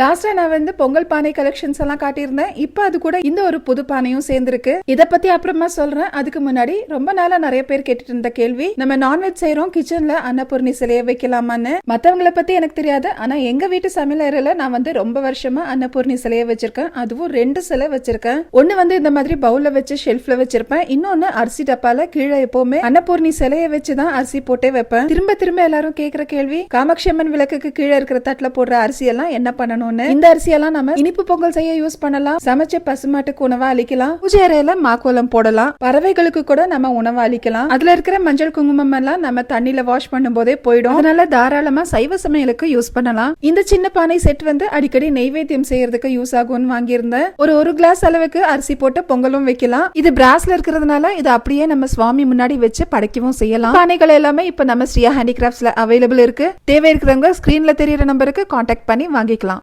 லாஸ்டா நான் வந்து பொங்கல் பானை கலெக்ஷன்ஸ் எல்லாம் காட்டியிருந்தேன். இப்போ அது கூட இந்த ஒரு புது பானையும் சேர்ந்திருக்கு. இதை பத்தி அப்புறமா சொல்றேன். அதுக்கு முன்னாடி ரொம்ப நாளா நிறைய பேர் கேட்டுட்டு இருந்த கேள்வி நம்ம நான்வெஜ் செய்யறோம் கிச்சன்ல அன்னபூர்ணி சிலையை வைக்கலாமான்னு. மற்றவங்கள பத்தி எனக்கு தெரியாது. ஆனா எங்க வீட்டு சமையலறையில நான் வந்து ரொம்ப வருஷமா அன்னபூர்ணி சிலையை வச்சிருக்கேன். அதுவும் ரெண்டு சிலை வச்சிருக்கேன். ஒண்ணு வந்து இந்த மாதிரி பவுல்ல வச்சு ஷெல்ஃப்ல வச்சிருப்பேன். இன்னொன்னு அரிசி டப்பால கீழே எப்பவுமே அன்னபூர்ணி சிலையை வச்சுதான் அரிசி போட்டே வைப்பேன். திரும்ப திரும்ப எல்லாரும் கேக்குற கேள்வி காமாட்சி அம்மன் விளக்குக்கு கீழே இருக்கிற தட்டுல போடுற அரிசி எல்லாம் என்ன பண்ணணும்னு இந்த அரிசியெல்லாம் நம்ம இனிப்பு பொங்கல் செய்ய யூஸ் பண்ணலாம். சமைச்ச பசுமாட்டுக்கு உணவா அளிக்கலாம். பூஜை அறையில மாக்கோலம் போடலாம். பறவைகளுக்கு கூட நம்ம உணவு அளிக்கலாம். அதுல இருக்கிற மஞ்சள் குங்குமம் எல்லாம் நம்ம தண்ணியில வாஷ் பண்ணும் போதே போயிடும். அதனால தாராளமா சைவ சமையலுக்கு யூஸ் பண்ணலாம். இந்த சின்ன பானை செட் வந்து அடிக்கடி நெய்வேத்தியம் செய்யறதுக்கு யூஸ் ஆகும்னு வாங்கியிருந்தேன். ஒரு ஒரு கிளாஸ் அளவுக்கு அரிசி போட்டு பொங்கலும் வைக்கலாம். இது பிராஸ்ல இருக்கிறதுனால இது அப்படியே நம்ம சுவாமி முன்னாடி வச்சு படைக்கவும் செய்யலாம். பானைகள் எல்லாமே இப்ப நம்ம ஸ்ரீயா ஹேண்டிகிராஃப்ட்ஸ்ல அவைலபிள் இருக்கு. தேவை இருக்கிறவங்க ஸ்கிரீன்ல தெரியற நம்பருக்கு காண்டாக்ட் பண்ணி வாங்கிக்கலாம்.